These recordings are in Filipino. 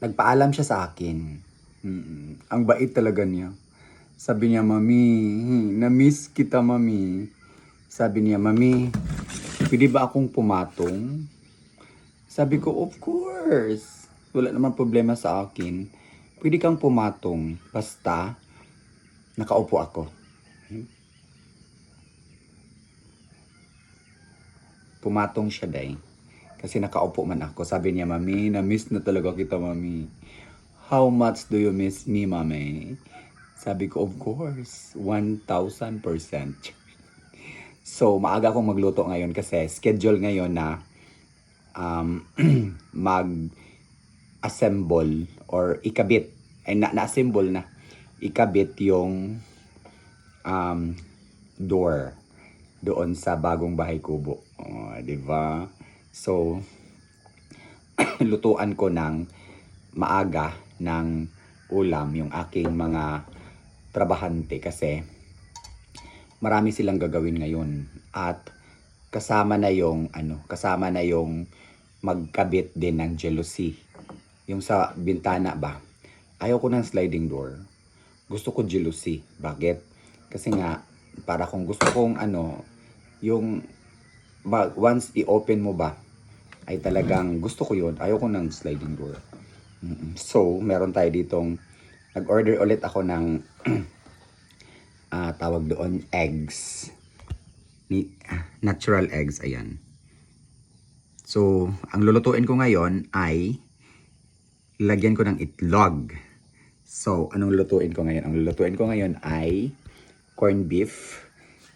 nagpaalam siya sa akin. Mm-mm. Ang bait talaga niya. Sabi niya, Mami, na-miss kita, Mami. Sabi niya, Mami, pwede ba akong pumatong? Sabi ko, of course. Wala naman problema sa akin. Pwede kang pumatong. Basta, nakaupo ako. Pumatong siya, day. Kasi nakaupo man ako. Sabi niya, Mami, na-miss na talaga kita, Mami. How much do you miss me, Mami? Sabi ko, of course, 1,000%. So, maaga akong magluto ngayon kasi schedule ngayon na um, mag-assemble or ikabit. Ay, na- na-assemble na. Ikabit yung um, door doon sa bagong bahay kubo. Oh, 'di ba? So lutuan ko ng maaga ng ulam yung aking mga trabahante kasi marami silang gagawin ngayon at kasama na yung ano, kasama na yung magkabit din ng jealousy. Yung sa bintana ba? Ayaw ko ng sliding door. Gusto ko jealousy. Bakit? Kasi nga para kung gusto kong ano, yung ma- once i-open mo ba ay talagang gusto ko yun. Ayaw ko ng sliding door. So, meron tayo ditong nag-order ulit ako ng ah, tawag doon eggs. Ah, natural eggs, ayan. So, ang lulutuin ko ngayon ay lagyan ko ng itlog. So, anong lulutuin ko ngayon? Ang lulutuin ko ngayon ay corned beef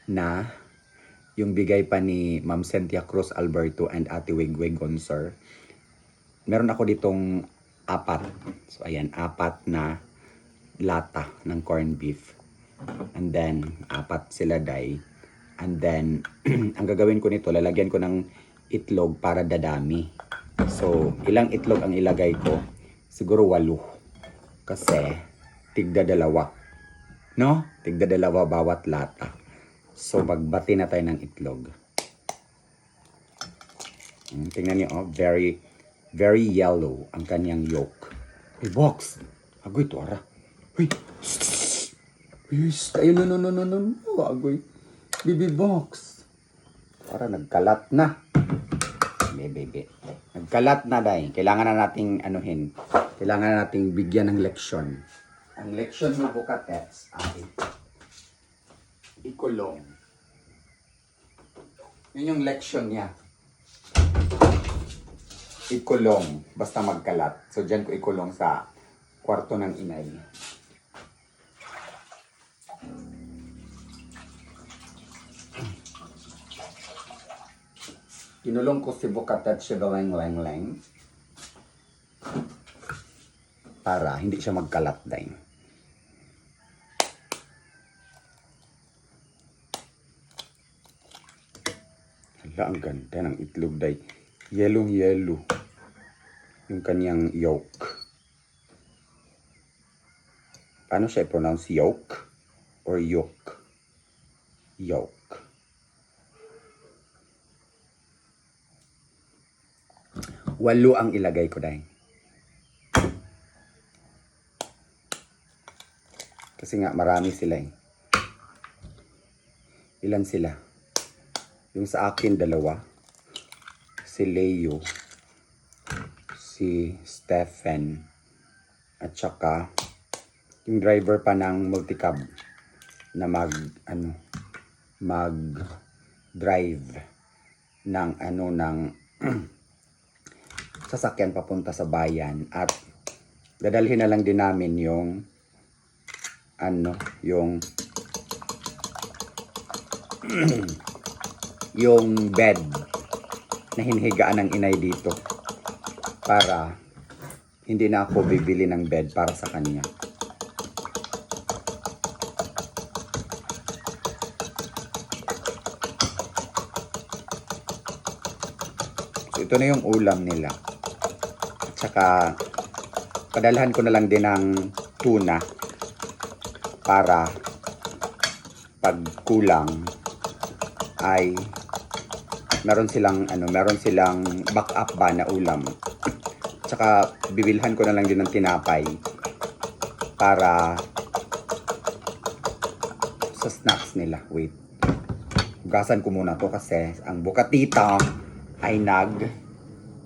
na yung bigay pa ni Ma'am Cynthia Cruz Alberto and Ate Wigwig Gonzor. Meron ako ditong apat. So, ayan, apat na lata ng corned beef. And then, apat sila day. And then, ang gagawin ko nito, lalagyan ko ng itlog para dadami. So, ilang itlog ang ilagay ko? Siguro walo. Kasi, tigda dalawa. No? Tigda dalawa bawat lata. So, magbati na tayo ng itlog. Mm, Tingnan niyo, oh, very, very yellow ang kanyang yolk. Hey, box! Agoy, ito, ara. Uy! Yes, ayun, no, no, no, no, no, no, agoy. Bibi box. Para nagkalat na. Bebe, bebe. Nagkalat na, day. Kailangan na nating, anuhin, kailangan na nating bigyan ng leksyon. Ang leksyon mo, Bukatets, ay ikulong. Yun yung leksyon niya. Ikulong. Basta magkalat. So, dyan ko ikulong sa kwarto ng inay. Kinulong ko si Bukatet Shivaleng Leng Leng para hindi siya magkalat dahil. Hala, ang ganda ng itlog day. Yellow yellow. Yung kanyang yolk. Paano siya i-pronounce yolk? Or yolk? Yolk. Walo ang ilagay ko dahil. Kasi nga marami sila eh. Ilan sila? Yung sa akin dalawa. Si Leo. Si Stephen. At saka yung driver pa ng multicab na mag ano mag drive ng ano ng sasakyan papunta sa bayan at dadalhin na lang din namin yung ano yung yung bed na hinihigaan ng inay dito para hindi na ako bibili ng bed para sa kanya. So, ito na yung ulam nila. At saka, padalhan ko na lang din ng tuna para pag kulang ay meron silang ano, meron silang backup ba na ulam Tsaka bibilhan ko na lang din ng tinapay para sa snacks nila. Wait. Hugasan ko muna to kasi ang bukatita ay nag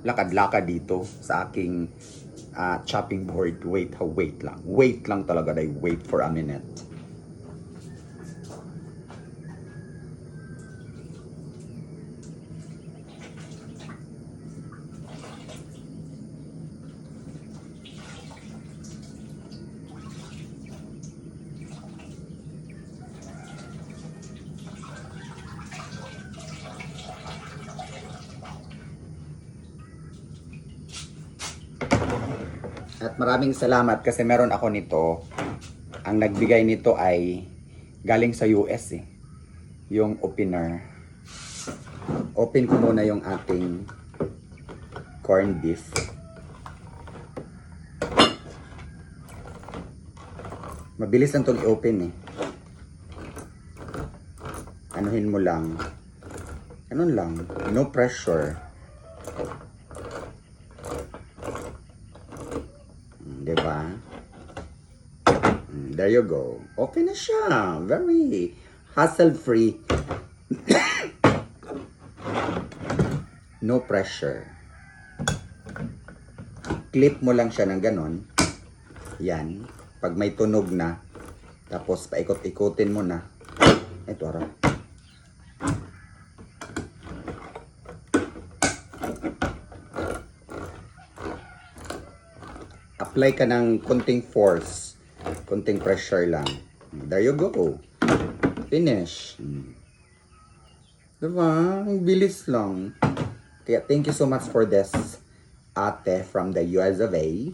lakad-lakad dito sa aking ah, chopping board. Wait, wait lang. Wait lang talaga. Dahil wait for a minute. At maraming salamat kasi meron ako nito. Ang nagbigay nito ay galing sa US eh. Yung opener. Open ko muna yung ating corned beef. Mabilis lang itong i-open eh. Anuhin mo lang. Ganun lang. No pressure. Di ba? Mm, There you go. Okay na siya. Very hassle-free. no pressure. Clip mo lang siya ng ganon. Yan. Pag may tunog na, tapos paikot-ikutin mo na. Ito, araw. Apply ka ng konting force, konting pressure lang. There you go. Finish. Diba? Bilis lang. Kaya thank you so much for this ate from the US of A.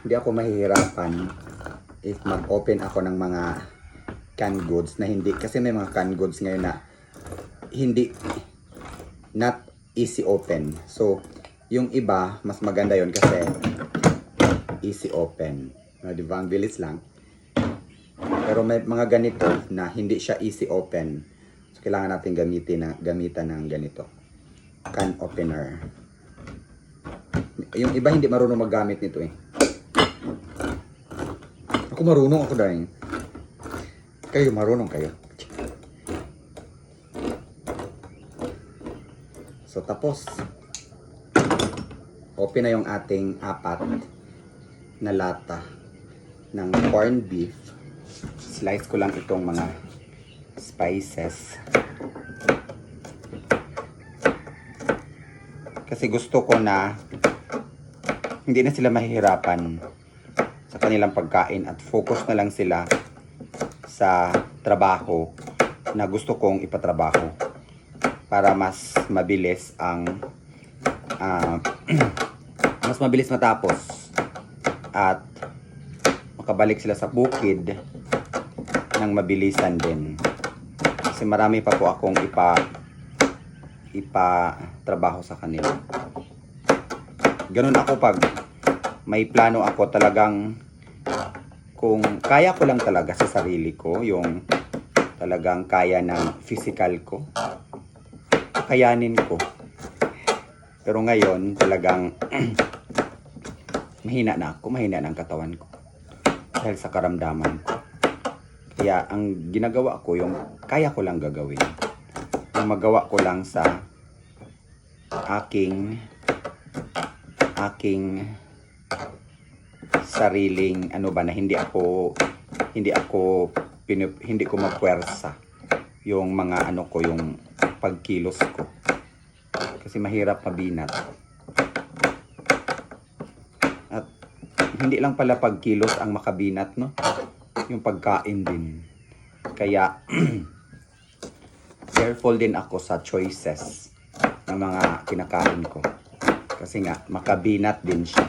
Hindi ako mahihirapan if mag-open ako ng mga canned goods na hindi, kasi may mga canned goods ngayon na hindi, not easy open. So, yung iba, mas maganda yon kasi easy open. No, di ba? Ang bilis lang. Pero may mga ganito na hindi siya easy open. So, kailangan natin gamitin na, gamitan ng ganito. Can opener. Yung iba hindi marunong maggamit nito eh. Ako marunong ako dahil. Kayo marunong kayo. So tapos, open na yung ating apat na lata ng corned beef. Slice ko lang itong mga spices. Kasi gusto ko na hindi na sila mahihirapan sa kanilang pagkain at focus na lang sila sa trabaho na gusto kong ipatrabaho para mas mabilis ang ah, mas mabilis matapos. At makabalik sila sa bukid ng mabilisan din. Kasi marami pa po akong ipa ipa trabaho sa kanila. Ganun ako pag may plano ako talagang kung kaya ko lang talaga sa sarili ko yung talagang kaya ng physical ko kakayanin ko. Pero ngayon, talagang mahina na ako, mahina na ang katawan ko. Dahil sa karamdaman ko. Kaya ang ginagawa ko, yung kaya ko lang gagawin. Yung magawa ko lang sa aking aking sariling ano ba na hindi ako hindi ako hindi ko mapwersa yung mga ano ko yung pagkilos ko. Kasi mahirap mabinat. At hindi lang pala pagkilos ang makabinat, no? Yung pagkain din. Kaya, careful din ako sa choices ng mga kinakain ko. Kasi nga, makabinat din siya.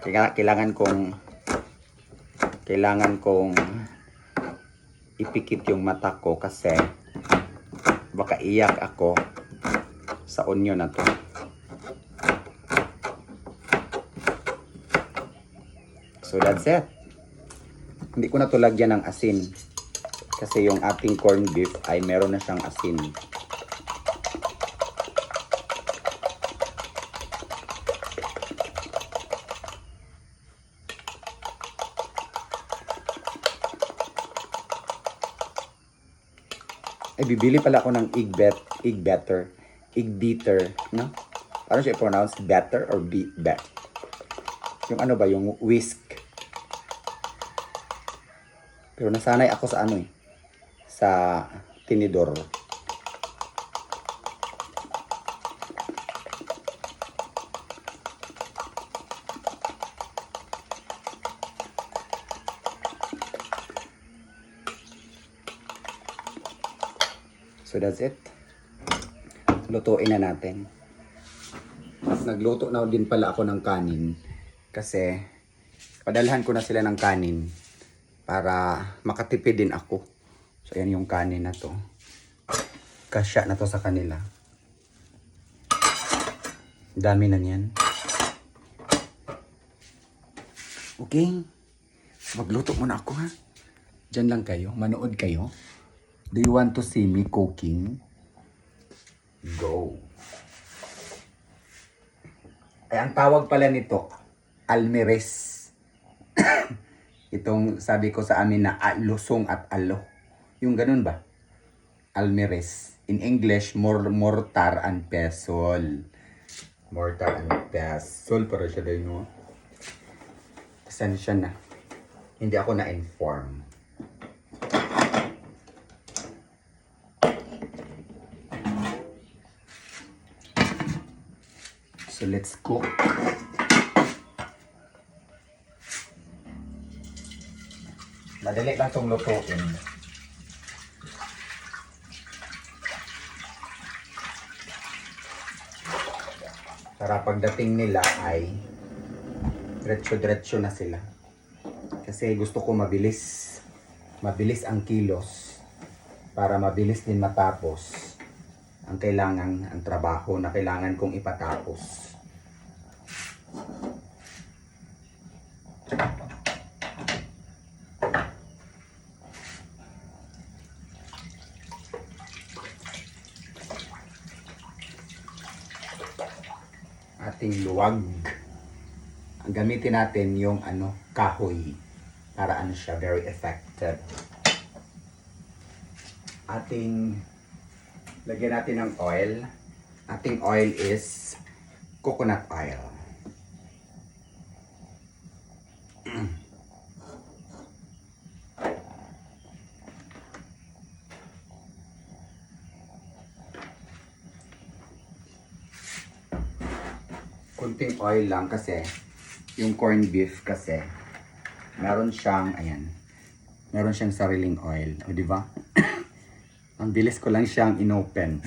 Kaya kailangan kong kailangan kong ipikit yung mata ko kasi baka iyak ako sa onion na to. So that's it. Hindi ko na to lagyan ng asin. Kasi yung ating corned beef ay meron na siyang asin. Bibili pala ako ng egg bet, egg better, egg beater, no? Ano siya i-pronounce? Better or be, bet? Yung ano ba, yung whisk. Pero nasanay ako sa ano eh, sa tinidor. So that's it. Lutuin na natin. Nagluto na din pala ako ng kanin kasi padalhan ko na sila ng kanin para makatipid din ako. So yan yung kanin na to. Kasya na to sa kanila. Dami na niyan. Okay. Magluto muna ako ha. Diyan lang kayo. Manood kayo. Do you want to see me cooking? Go. Ay, ang tawag pala nito, almeres. Itong sabi ko sa amin na lusong at alo. Yung ganun ba? Almeres. In English, mor mortar and pestle. Mortar and pestle. Para siya din, no? Pasensya na. Hindi ako na-inform. Let's cook. Madali lang itong lutuin. Para pagdating nila ay diretso-diretso na sila. Kasi gusto ko mabilis. Mabilis ang kilos. Para mabilis din matapos ang kailangan, ang trabaho na kailangan kong ipatapos. Ating luwag. Ang gamitin natin yung ano, kahoy para ano siya, very effective. Ating Lagyan natin ng oil. Ating oil is coconut oil. Kunting oil lang kasi yung corned beef kasi meron siyang ayan meron siyang sariling oil o di ba Ang bilis ko lang siyang inopen.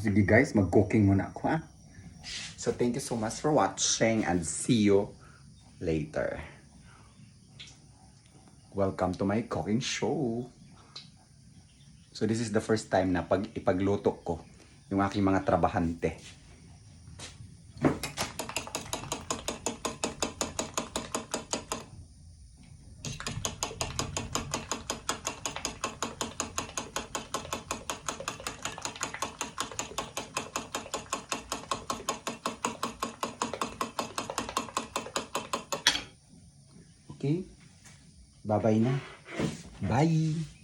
Sige guys, mag-cooking muna ako ha. So thank you so much for watching and see you later. Welcome to my cooking show. So this is the first time na pag ipagluto ko yung aking mga trabahante. Okay? Bye-bye na. Bye!